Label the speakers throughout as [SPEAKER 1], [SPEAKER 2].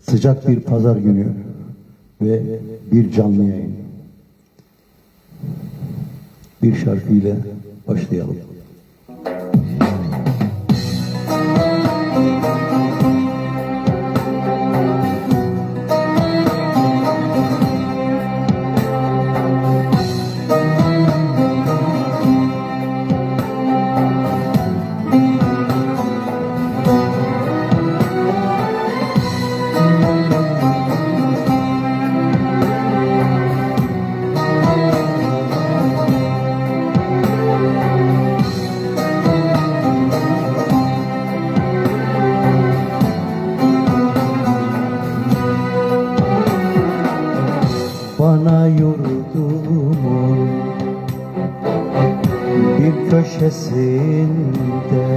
[SPEAKER 1] Sıcak bir pazar günü ve bir canlı yayın. Bir şarkıyla başlayalım. Köşesinde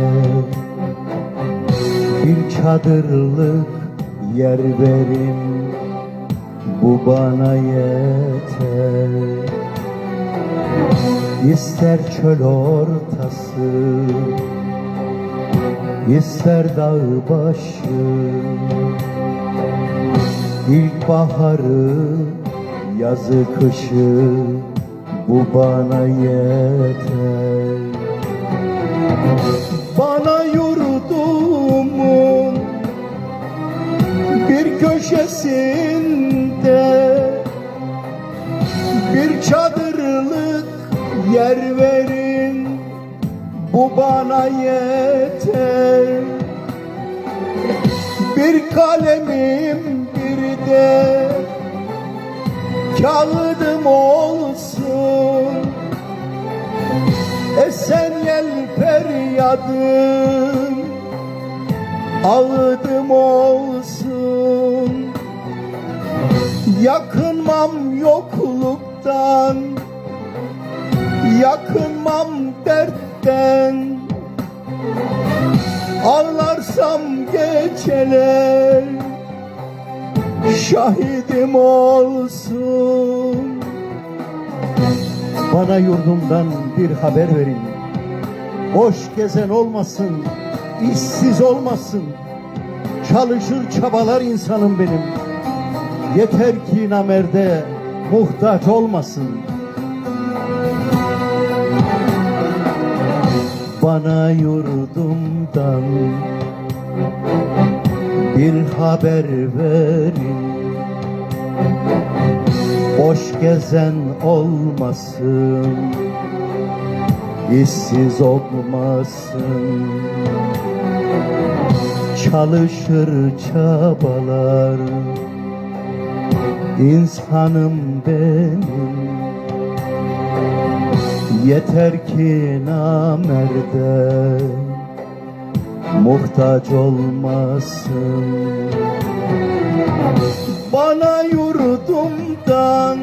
[SPEAKER 1] bir çadırlık yer verin bu bana yeter. İster çöl ortası ister dağ başı. İlkbaharı, yazı kışı bu bana yeter. Çadırlık yer verin bu bana yeter. Bir kalemim bir de kağıdım olsun Esen yel feryadım ağıdım olsun Yakınmam yokluktan Yakınmam dertten. Ağlarsam geceler Şahidim olsun. Bana yurdumdan bir haber verin. Boş gezen olmasın işsiz olmasın. Çalışır çabalar insanım benim. Yeter ki namerde muhtaç olmasın. Bana yurdumdan bir haber verin. Boş gezen olmasın işsiz olmasın. Çalışır çabalar insanım benim. Yeter ki namerde muhtaç olmasın. Bana yurdumdan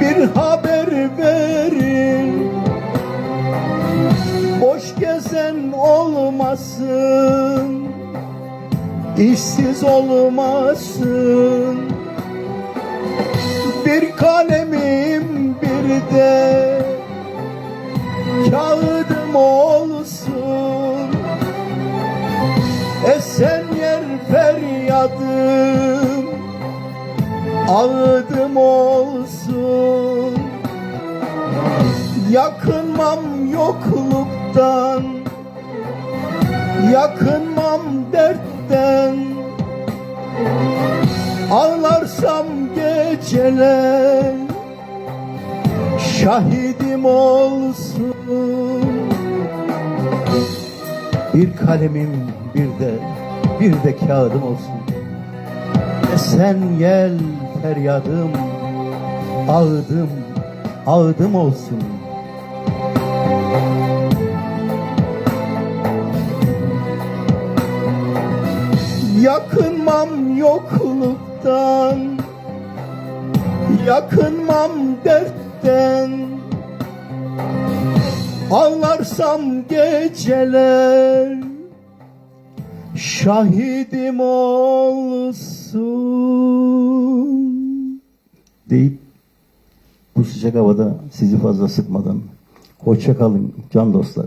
[SPEAKER 1] bir haber verin. Boş gezen olmasın işsiz olmasın. Bir kalemim bir de kağıdım olsun. Esen yer feryadım ağıdım olsun. Yakınmam yokluktan Yakınmam dertten Ağlarsam geceler Şahidim olsun Bir kalemim bir de bir de kağıdım olsun. Esen yel feryadım Ağıdım ağıdım olsun Yakınmam yokluktan Yakınmam dertten Ağlarsam geceler Şahidim olsun deyip bu sıcak havada sizi fazla sıkmadan hoşça kalın can dostlar.